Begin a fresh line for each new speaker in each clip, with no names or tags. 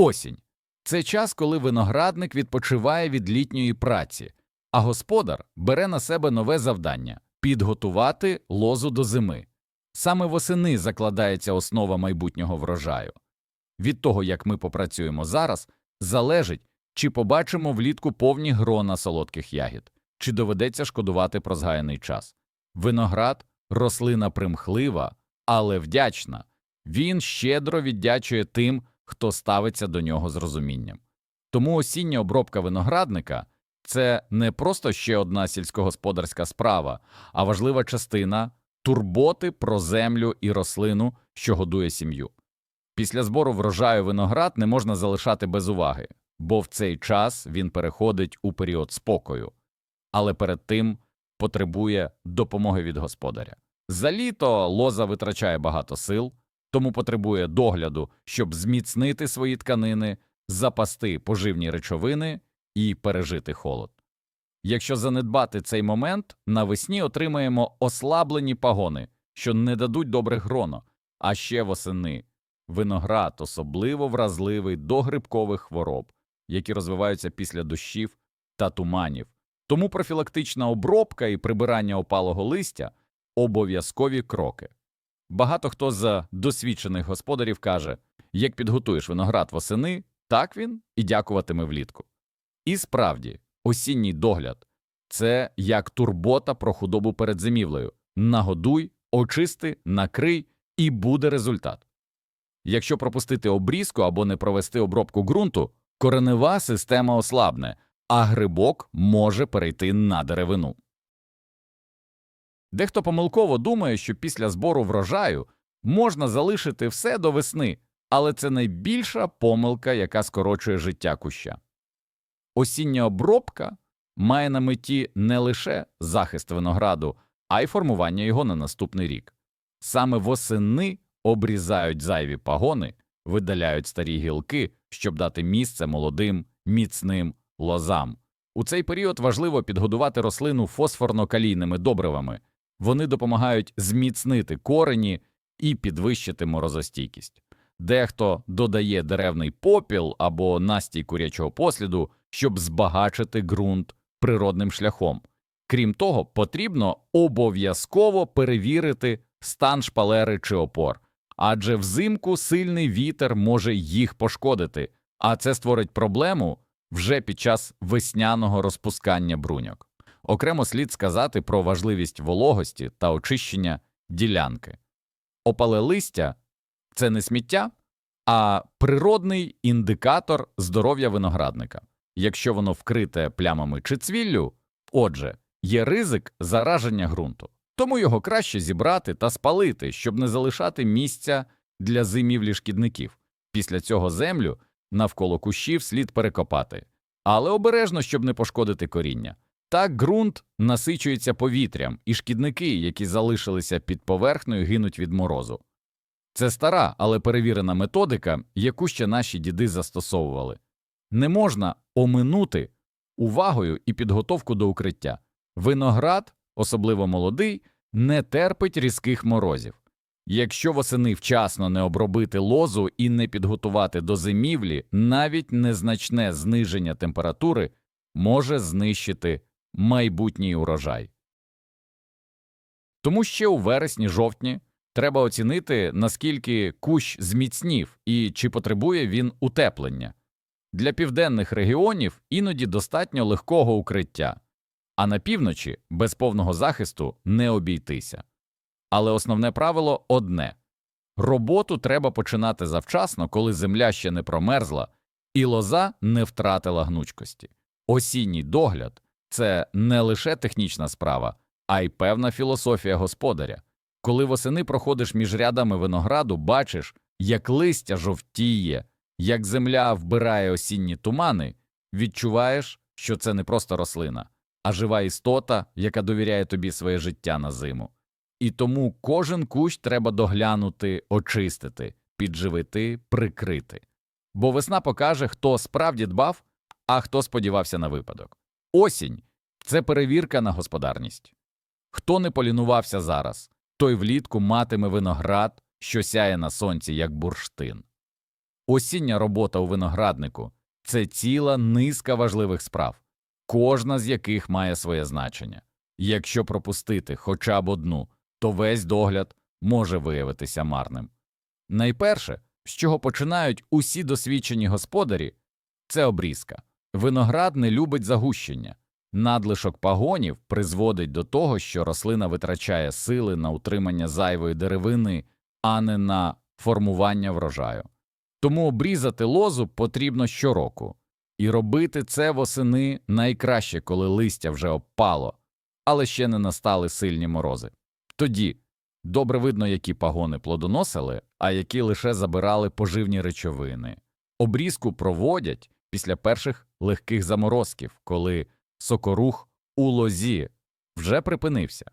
Осінь це час, коли виноградник відпочиває від літньої праці, а господар бере на себе нове завдання підготувати лозу до зими. Саме восени закладається основа майбутнього врожаю. Від того, як ми попрацюємо зараз, залежить, чи побачимо влітку повні грона солодких ягід, чи доведеться шкодувати про згаяний час. Виноград рослина примхлива, але вдячна. Він щедро віддячує тим, хто ставиться до нього з розумінням. Тому осіння обробка виноградника це не просто ще одна сільськогосподарська справа, а важлива частина турботи про землю і рослину, що годує сім'ю. Після збору врожаю виноград не можна залишати без уваги, бо в цей час він переходить у період спокою, але перед тим потребує допомоги від господаря. За літо лоза витрачає багато сил, тому потребує догляду, щоб зміцнити свої тканини, запасти поживні речовини і пережити холод. Якщо занедбати цей момент, навесні отримаємо ослаблені пагони, що не дадуть добре гроно, а ще восени. Виноград особливо вразливий до грибкових хвороб, які розвиваються після дощів та туманів. Тому профілактична обробка і прибирання опалого листя обов'язкові кроки. Багато хто з досвідчених господарів каже, як підготуєш виноград восени, так він і дякуватиме влітку. І справді, осінній догляд це як турбота про худобу перед зимівлею. Нагодуй, очисти, накрий, і буде результат. Якщо пропустити обрізку або не провести обробку ґрунту, коренева система ослабне, а грибок може перейти на деревину. Дехто помилково думає, що після збору врожаю можна залишити все до весни, але це найбільша помилка, яка скорочує життя куща. Осіння обробка має на меті не лише захист винограду, а й формування його на наступний рік. Саме восени обрізають зайві пагони, видаляють старі гілки, щоб дати місце молодим, міцним лозам. У цей період важливо підгодувати рослину фосфорно-калійними добривами. Вони допомагають зміцнити корені і підвищити морозостійкість. Дехто додає деревний попіл або настій курячого посліду, щоб збагачити ґрунт природним шляхом. Крім того, потрібно обов'язково перевірити стан шпалери чи опор, адже взимку сильний вітер може їх пошкодити, а це створить проблему вже під час весняного розпускання бруньок. Окремо слід сказати про важливість вологості та очищення ділянки. Опале листя це не сміття, а природний індикатор здоров'я виноградника. Якщо воно вкрите плямами чи цвіллю, отже, є ризик зараження ґрунту, тому його краще зібрати та спалити, щоб не залишати місця для зимівлі шкідників. Після цього землю навколо кущів слід перекопати, але обережно, щоб не пошкодити коріння. Так ґрунт насичується повітрям, і шкідники, які залишилися під поверхнею, гинуть від морозу. Це стара, але перевірена методика, яку ще наші діди застосовували. Не можна оминути увагою і підготовку до укриття. Виноград, особливо молодий, не терпить різких морозів. Якщо восени вчасно не обробити лозу і не підготувати до зимівлі, навіть незначне зниження температури може знищити майбутній урожай. Тому ще у вересні-жовтні треба оцінити, наскільки кущ зміцнів і чи потребує він утеплення. Для південних регіонів іноді достатньо легкого укриття, а на півночі без повного захисту не обійтися. Але основне правило одне роботу треба починати завчасно, коли земля ще не промерзла і лоза не втратила гнучкості. Осінній догляд це не лише технічна справа, а й певна філософія господаря. Коли восени проходиш між рядами винограду, бачиш, як листя жовтіє, як земля вбирає осінні тумани, відчуваєш, що це не просто рослина, а жива істота, яка довіряє тобі своє життя на зиму. І тому кожен кущ треба доглянути, очистити, підживити, прикрити. Бо весна покаже, хто справді дбав, а хто сподівався на випадок. Осінь це перевірка на господарність. Хто не полінувався зараз, той влітку матиме виноград, що сяє на сонці, як бурштин. Осіння робота у винограднику це ціла низка важливих справ, кожна з яких має своє значення. Якщо пропустити хоча б одну, то весь догляд може виявитися марним. Найперше, з чого починають усі досвідчені господарі, це обрізка. Виноград не любить загущення. Надлишок пагонів призводить до того, що рослина витрачає сили на утримання зайвої деревини, а не на формування врожаю. Тому обрізати лозу потрібно щороку, і робити це восени найкраще, коли листя вже опало, але ще не настали сильні морози. Тоді добре видно, які пагони плодоносили, а які лише забирали поживні речовини. Обрізку проводять після перших легких заморозків, коли сокорух у лозі вже припинився.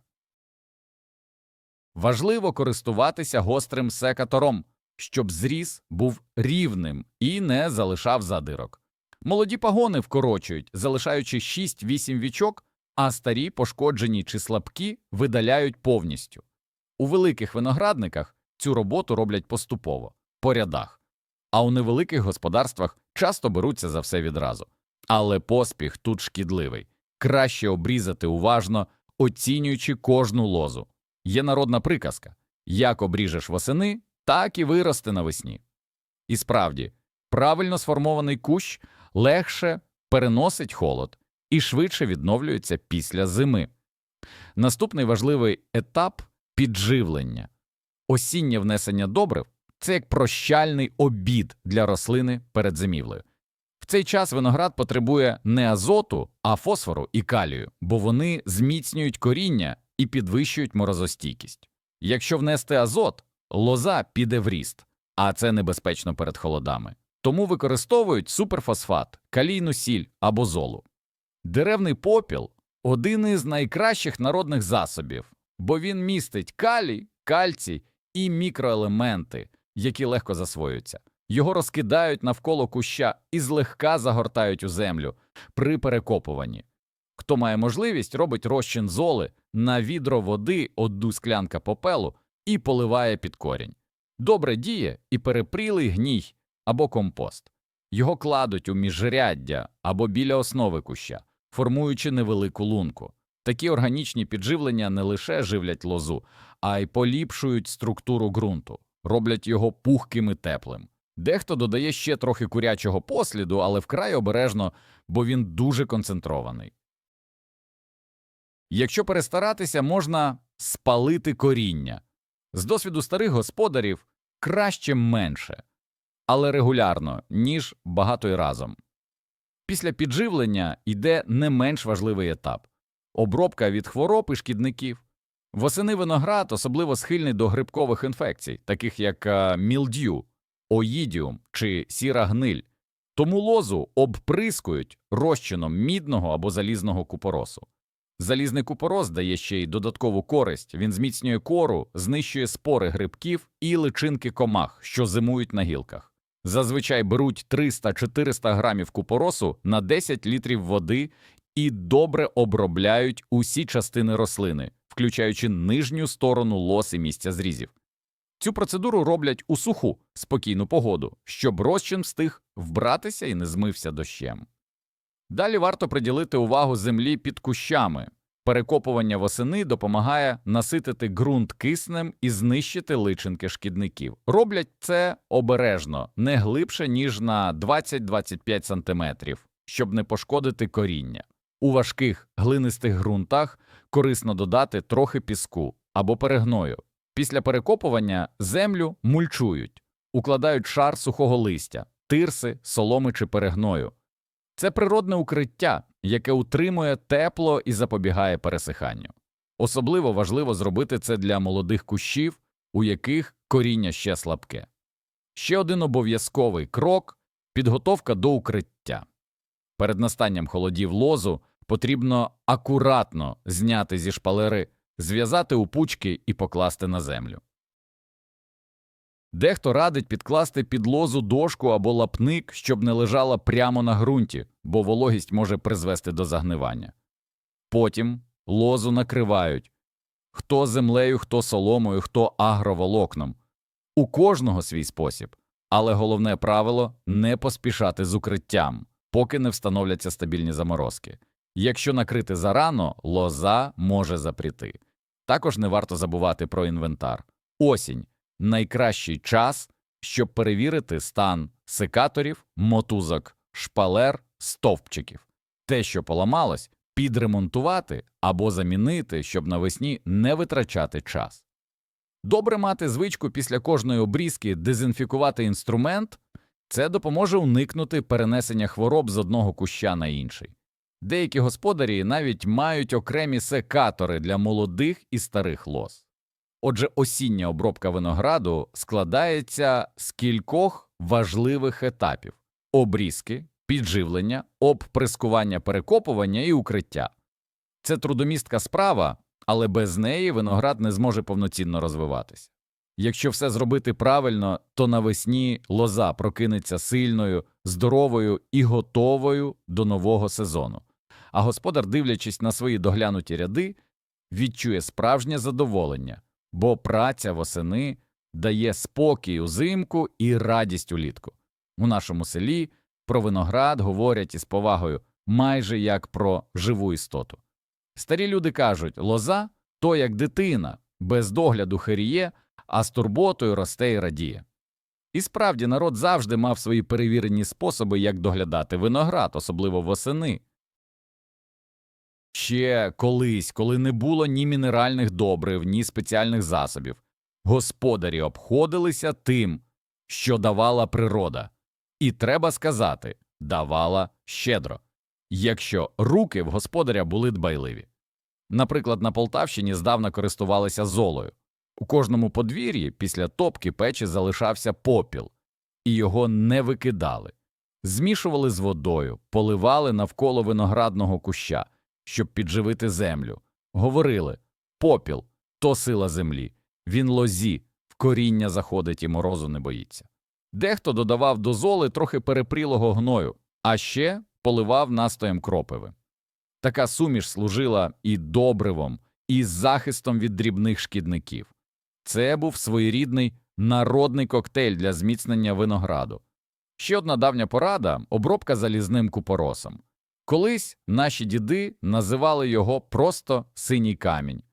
Важливо користуватися гострим секатором, щоб зріз був рівним і не залишав задирок. Молоді пагони вкорочують, залишаючи 6-8 вічок, а старі, пошкоджені чи слабкі видаляють повністю. У великих виноградниках цю роботу роблять поступово, по рядах, а у невеликих господарствах часто беруться за все відразу. Але поспіх тут шкідливий. Краще обрізати уважно, оцінюючи кожну лозу. Є народна приказка як обріжеш восени, так і виросте навесні. І справді, правильно сформований кущ легше переносить холод і швидше відновлюється після зими. Наступний важливий етап підживлення. Осіннє внесення добрив це як прощальний обід для рослини перед зимівлею. В цей час виноград потребує не азоту, а фосфору і калію, бо вони зміцнюють коріння і підвищують морозостійкість. Якщо внести азот, лоза піде в ріст, а це небезпечно перед холодами. Тому використовують суперфосфат, калійну сіль або золу. Деревний попіл один із найкращих народних засобів, бо він містить калій, кальцій і мікроелементи, які легко засвоюються. Його розкидають навколо куща і злегка загортають у землю при перекопуванні. Хто має можливість, робить розчин золи на відро води одну склянка попелу і поливає під корінь. Добре діє і перепрілий гній або компост. Його кладуть у міжряддя або біля основи куща, формуючи невелику лунку. Такі органічні підживлення не лише живлять лозу, а й поліпшують структуру ґрунту, роблять його пухким і теплим. Дехто додає ще трохи курячого посліду, але вкрай обережно, бо він дуже концентрований. Якщо перестаратися, можна спалити коріння. З досвіду старих господарів краще менше, але регулярно, ніж багато й разом. Після підживлення йде не менш важливий етап обробка від хвороб і шкідників. Восени виноград особливо схильний до грибкових інфекцій, таких як е, мілдю, оїдіум чи сіра гниль, тому лозу обприскують розчином мідного або залізного купоросу. Залізний купорос дає ще й додаткову користь, він зміцнює кору, знищує спори грибків і личинки комах, що зимують на гілках. Зазвичай беруть 300-400 грамів купоросу на 10 літрів води і добре обробляють усі частини рослини, включаючи нижню сторону лоси місця зрізів. Цю процедуру роблять у суху, спокійну погоду, щоб розчин встиг вбратися і не змився дощем. Далі варто приділити увагу землі під кущами. Перекопування восени допомагає наситити ґрунт киснем і знищити личинки шкідників. Роблять це обережно, не глибше, ніж на 20-25 см, щоб не пошкодити коріння. У важких глинистих ґрунтах корисно додати трохи піску або перегною. Після перекопування землю мульчують, укладають шар сухого листя, тирси, соломи чи перегною. Це природне укриття, яке утримує тепло і запобігає пересиханню. Особливо важливо зробити це для молодих кущів, у яких коріння ще слабке. Ще один обов'язковий крок підготовка до укриття. Перед настанням холодів лозу потрібно акуратно зняти зі шпалери, зв'язати у пучки і покласти на землю. Дехто радить підкласти під лозу дошку або лапник, щоб не лежала прямо на ґрунті, бо вологість може призвести до загнивання. Потім лозу накривають хто землею, хто соломою, хто агроволокном. У кожного свій спосіб, Але головне правило не поспішати з укриттям, поки не встановляться стабільні заморозки. Якщо накрити зарано, лоза може запріти. Також не варто забувати про інвентар. Осінь найкращий час, щоб перевірити стан секаторів, мотузок, шпалер, стовпчиків. Те, що поламалось, підремонтувати або замінити, щоб навесні не витрачати час. Добре мати звичку після кожної обрізки дезінфікувати інструмент це допоможе уникнути перенесення хвороб з одного куща на інший. Деякі господарі навіть мають окремі секатори для молодих і старих лоз. Отже, осіння обробка винограду складається з кількох важливих етапів обрізки, підживлення, обприскування перекопування і укриття. Це трудомістка справа, але без неї виноград не зможе повноцінно розвиватися. Якщо все зробити правильно, то навесні лоза прокинеться сильною, здоровою і готовою до нового сезону. А господар, дивлячись на свої доглянуті ряди, відчує справжнє задоволення, бо праця восени дає спокій узимку і радість улітку. У нашому селі про виноград говорять із повагою майже як про живу істоту. Старі люди кажуть, лоза то як дитина, без догляду хиріє, а з турботою росте і радіє. І справді народ завжди мав свої перевірені способи, як доглядати виноград, особливо восени. Ще колись, коли не було ні мінеральних добрив, ні спеціальних засобів, господарі обходилися тим, що давала природа. І треба сказати, давала щедро, якщо руки в господаря були дбайливі. Наприклад, на Полтавщині здавна користувалися золою. У кожному подвір'ї після топки печі залишався попіл, і його не викидали. Змішували з водою, поливали навколо виноградного куща, щоб підживити землю. Говорили попіл то сила землі, він лозі, в коріння заходить і морозу не боїться. Дехто додавав до золи трохи перепрілого гною, а ще поливав настоєм кропиви. Така суміш служила і добривом, і захистом від дрібних шкідників. Це був своєрідний народний коктейль для зміцнення винограду. Ще одна давня порада обробка залізним купоросом. Колись наші діди називали його просто синій камінь,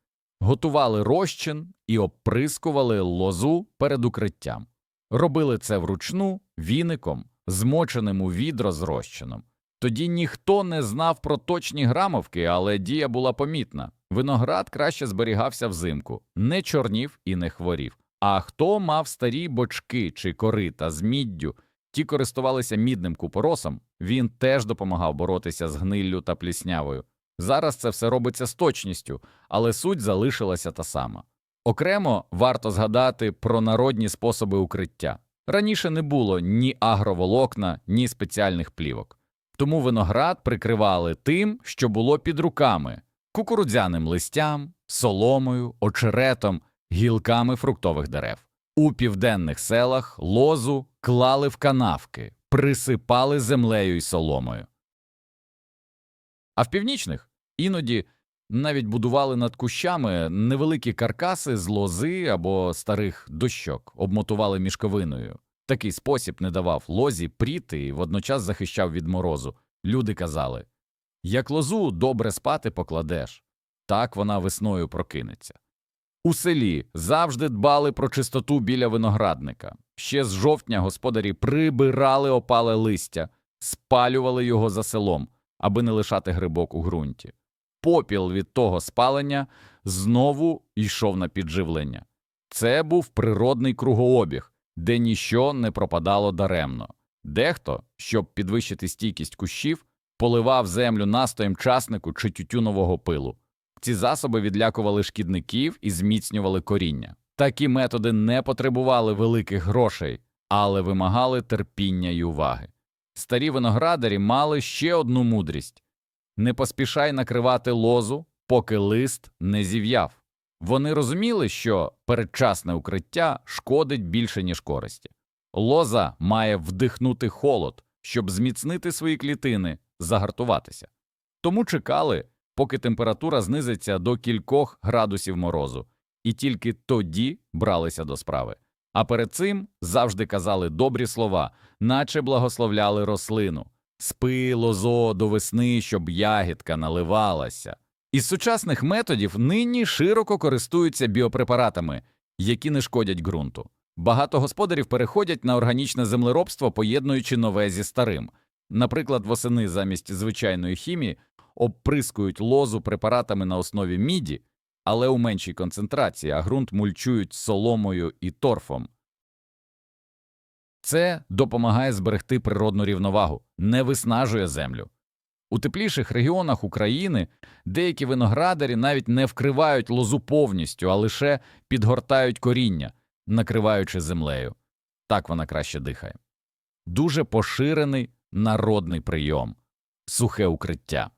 готували розчин і обприскували лозу перед укриттям. Робили це вручну віником, змоченим у відро з розчином. Тоді ніхто не знав про точні грамовки, але дія була помітна. Виноград краще зберігався взимку, не чорнів і не хворів. А хто мав старі бочки чи корита з міддю, ті користувалися мідним купоросом, він теж допомагав боротися з гниллю та пліснявою. Зараз це все робиться з точністю, але суть залишилася та сама. Окремо варто згадати про народні способи укриття. Раніше не було ні агроволокна, ні спеціальних плівок. Тому виноград прикривали тим, що було під руками кукурудзяним листям, соломою, очеретом, гілками фруктових дерев. У південних селах лозу клали в канавки, присипали землею й соломою. А в північних іноді навіть будували над кущами невеликі каркаси з лози або старих дощок, обмотували мішковиною. Такий спосіб не давав лозі пріти і водночас захищав від морозу. Люди казали як лозу добре спати покладеш, так вона весною прокинеться. У селі завжди дбали про чистоту біля виноградника. Ще з жовтня господарі прибирали опале листя, спалювали його за селом, аби не лишати грибок у ґрунті. Попіл від того спалення знову йшов на підживлення. Це був природний кругообіг, де ніщо не пропадало даремно. Дехто, щоб підвищити стійкість кущів, поливав землю настоєм часнику чи тютюнового пилу. Ці засоби відлякували шкідників і зміцнювали коріння. Такі методи не потребували великих грошей, але вимагали терпіння й уваги. Старі виноградарі мали ще одну мудрість не поспішай накривати лозу, поки лист не зів'яв. Вони розуміли, що передчасне укриття шкодить більше, ніж користі. Лоза має вдихнути холод, щоб зміцнити свої клітини, загартуватися. Тому чекали, поки температура знизиться до кількох градусів морозу, і тільки тоді бралися до справи. А перед цим завжди казали добрі слова, наче благословляли рослину. Спи, лозо, до весни, щоб ягідка наливалася. Із сучасних методів нині широко користуються біопрепаратами, які не шкодять ґрунту. Багато господарів переходять на органічне землеробство, поєднуючи нове зі старим. Наприклад, восени замість звичайної хімії обприскують лозу препаратами на основі міді, але у меншій концентрації, а ґрунт мульчують соломою і торфом. Це допомагає зберегти природну рівновагу, не виснажує землю. У тепліших регіонах України деякі виноградарі навіть не вкривають лозу повністю, а лише підгортають коріння, накриваючи землею. Так вона краще дихає. Дуже поширений народний прийом сухе укриття.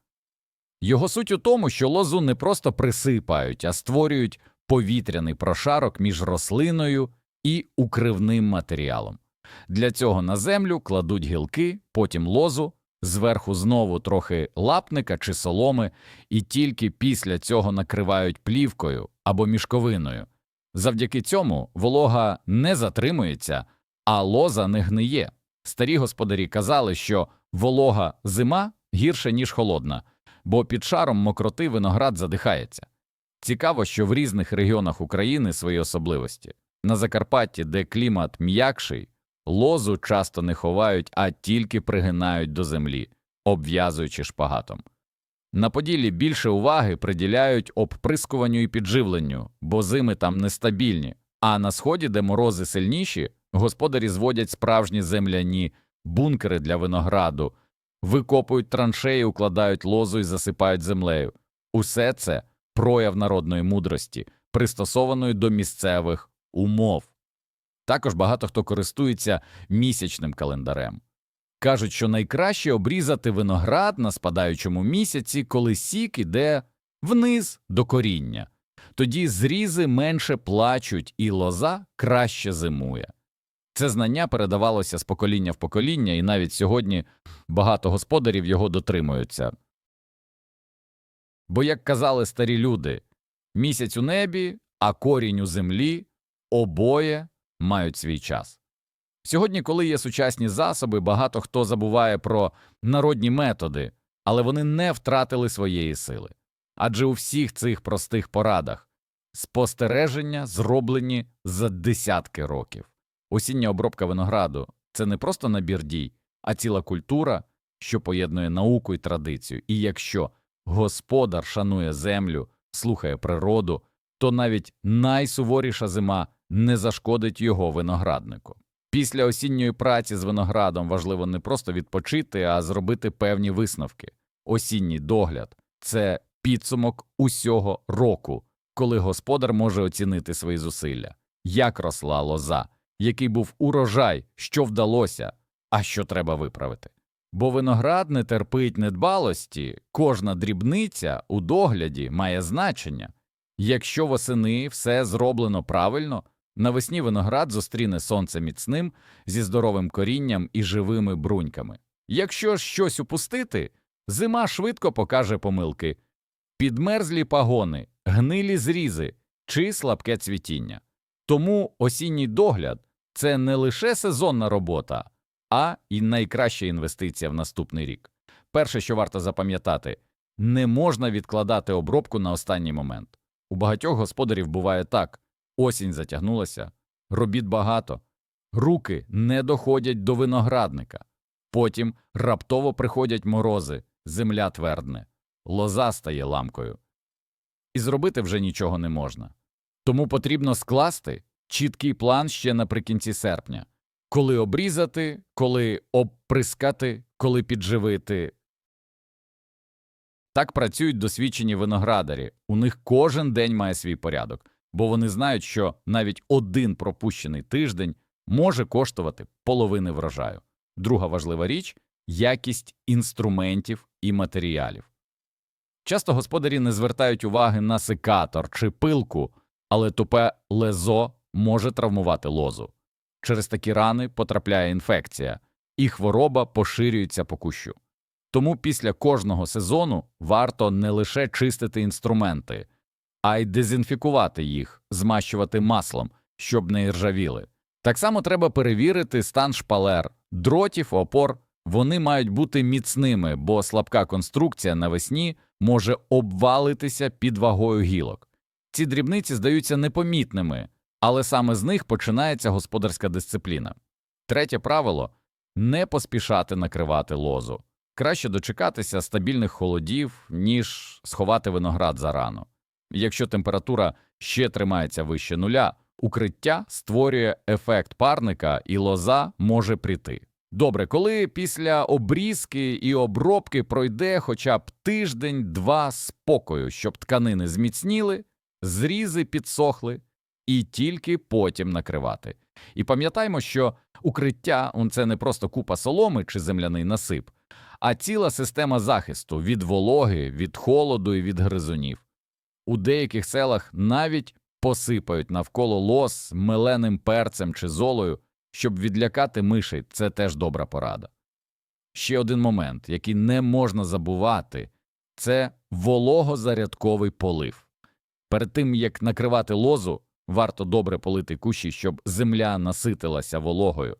Його суть у тому, що лозу не просто присипають, а створюють повітряний прошарок між рослиною і укривним матеріалом. Для цього на землю кладуть гілки, потім лозу, зверху знову трохи лапника чи соломи, і тільки після цього накривають плівкою або мішковиною. Завдяки цьому волога не затримується, а лоза не гниє. Старі господарі казали, що волога зима гірше, ніж холодна, бо під шаром мокроти виноград задихається. Цікаво, що в різних регіонах України свої особливості. На Закарпатті, де клімат м'якший, лозу часто не ховають, а тільки пригинають до землі, обв'язуючи шпагатом. На Поділлі більше уваги приділяють обприскуванню і підживленню, бо зими там нестабільні, а на сході, де морози сильніші, господарі зводять справжні земляні бункери для винограду, викопують траншеї, укладають лозу і засипають землею. Усе це прояв народної мудрості, пристосованої до місцевих умов. Також багато хто користується місячним календарем. Кажуть, що найкраще обрізати виноград на спадаючому місяці, коли сік іде вниз до коріння. Тоді зрізи менше плачуть і лоза краще зимує. Це знання передавалося з покоління в покоління, і навіть сьогодні багато господарів його дотримуються. Бо, як казали старі люди, місяць у небі, а корінь у землі обоє мають свій час. Сьогодні, коли є сучасні засоби, багато хто забуває про народні методи, але вони не втратили своєї сили. Адже у всіх цих простих порадах спостереження зроблені за десятки років. Осіння обробка винограду це не просто набір дій, а ціла культура, що поєднує науку і традицію. І якщо господар шанує землю, слухає природу, то навіть найсуворіша зима не зашкодить його винограднику. Після осінньої праці з виноградом важливо не просто відпочити, а зробити певні висновки. Осінній догляд це підсумок усього року, коли господар може оцінити свої зусилля, як росла лоза, який був урожай, що вдалося, а що треба виправити. Бо виноград не терпить недбалості, кожна дрібниця у догляді має значення. Якщо восени все зроблено правильно, навесні виноград зустріне сонце міцним, зі здоровим корінням і живими бруньками. Якщо ж щось упустити, зима швидко покаже помилки підмерзлі пагони, гнилі зрізи чи слабке цвітіння. Тому осінній догляд це не лише сезонна робота, а і найкраща інвестиція в наступний рік. Перше, що варто запам'ятати, не можна відкладати обробку на останній момент. У багатьох господарів буває так осінь затягнулася, робіт багато, руки не доходять до виноградника, потім раптово приходять морози, земля твердне, лоза стає ламкою. І зробити вже нічого не можна. Тому потрібно скласти чіткий план ще наприкінці серпня, коли обрізати, коли обприскати, коли підживити. Так працюють досвідчені виноградарі, у них кожен день має свій порядок, бо вони знають, що навіть один пропущений тиждень може коштувати половини врожаю. Друга важлива річ якість інструментів і матеріалів. Часто господарі не звертають уваги на секатор чи пилку, але тупе лезо може травмувати лозу. Через такі рани потрапляє інфекція, і хвороба поширюється по кущу. Тому після кожного сезону варто не лише чистити інструменти, а й дезінфікувати їх, змащувати маслом, щоб не іржавіли. Так само треба перевірити стан шпалер, дротів, опор. Вони мають бути міцними, бо слабка конструкція навесні може обвалитися під вагою гілок. Ці дрібниці здаються непомітними, але саме з них починається господарська дисципліна. Третє правило не поспішати накривати лозу. Краще дочекатися стабільних холодів, ніж сховати виноград зарано. Якщо температура ще тримається вище нуля, укриття створює ефект парника і лоза може прийти. Добре, коли після обрізки і обробки пройде хоча б тиждень-два спокою, щоб тканини зміцніли, зрізи підсохли, і тільки потім накривати. І пам'ятаймо, що укриття – це не просто купа соломи чи земляний насип, а ціла система захисту від вологи, від холоду і від гризунів. У деяких селах навіть посипають навколо лос меленим перцем чи золою, щоб відлякати мишей, це теж добра порада. Ще один момент, який не можна забувати, це вологозарядковий полив. Перед тим, як накривати лозу, варто добре полити кущі, щоб земля наситилася вологою.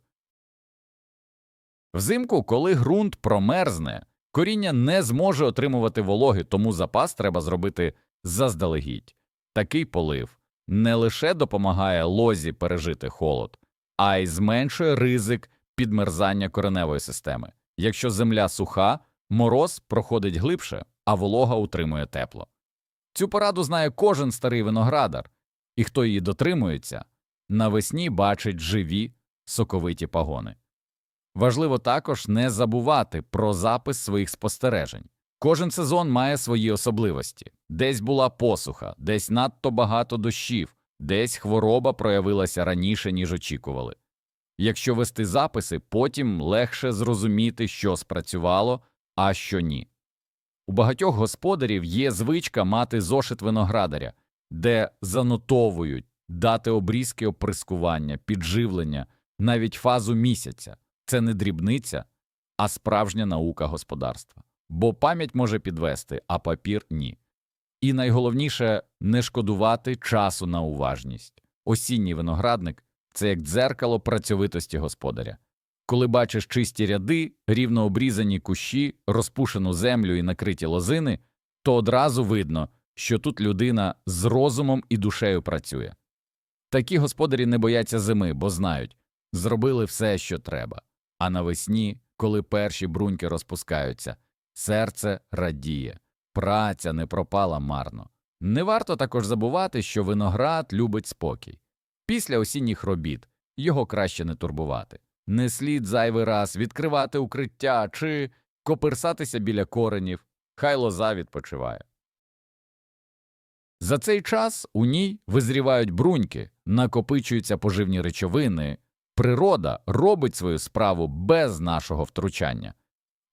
Взимку, коли ґрунт промерзне, коріння не зможе отримувати вологи, тому запас треба зробити заздалегідь. Такий полив не лише допомагає лозі пережити холод, а й зменшує ризик підмерзання кореневої системи. Якщо земля суха, мороз проходить глибше, а волога утримує тепло. Цю пораду знає кожен старий виноградар, і хто її дотримується, навесні бачить живі соковиті пагони. Важливо також не забувати про запис своїх спостережень. Кожен сезон має свої особливості десь була посуха, десь надто багато дощів, десь хвороба проявилася раніше, ніж очікували. Якщо вести записи, потім легше зрозуміти, що спрацювало, а що ні. У багатьох господарів є звичка мати зошит виноградаря, де занотовують дати обрізки оприскування, підживлення, навіть фазу місяця. Це не дрібниця, а справжня наука господарства. Бо пам'ять може підвести, а папір ні. І найголовніше не шкодувати часу на уважність. Осінній виноградник це як дзеркало працьовитості господаря. Коли бачиш чисті ряди, рівно обрізані кущі, розпушену землю і накриті лозини, то одразу видно, що тут людина з розумом і душею працює. Такі господарі не бояться зими, бо знають зробили все, що треба. А навесні, коли перші бруньки розпускаються, серце радіє, праця не пропала марно. Не варто також забувати, що виноград любить спокій. Після осінніх робіт його краще не турбувати. Не слід зайвий раз відкривати укриття чи коперсатися біля коренів, хай лоза відпочиває. За цей час у ній визрівають бруньки, накопичуються поживні речовини, природа робить свою справу без нашого втручання.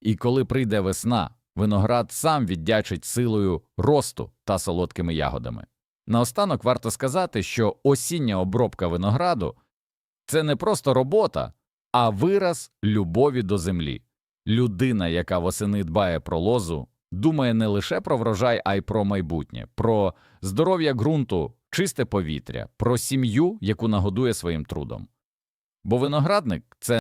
І коли прийде весна, виноград сам віддячить силою росту та солодкими ягодами. Наостанок варто сказати, що осіння обробка винограду це не просто робота, а вираз любові до землі. Людина, яка восени дбає про лозу, думає не лише про врожай, а й про майбутнє, про здоров'я ґрунту, чисте повітря, про сім'ю, яку нагодує своїм трудом. Бо виноградник це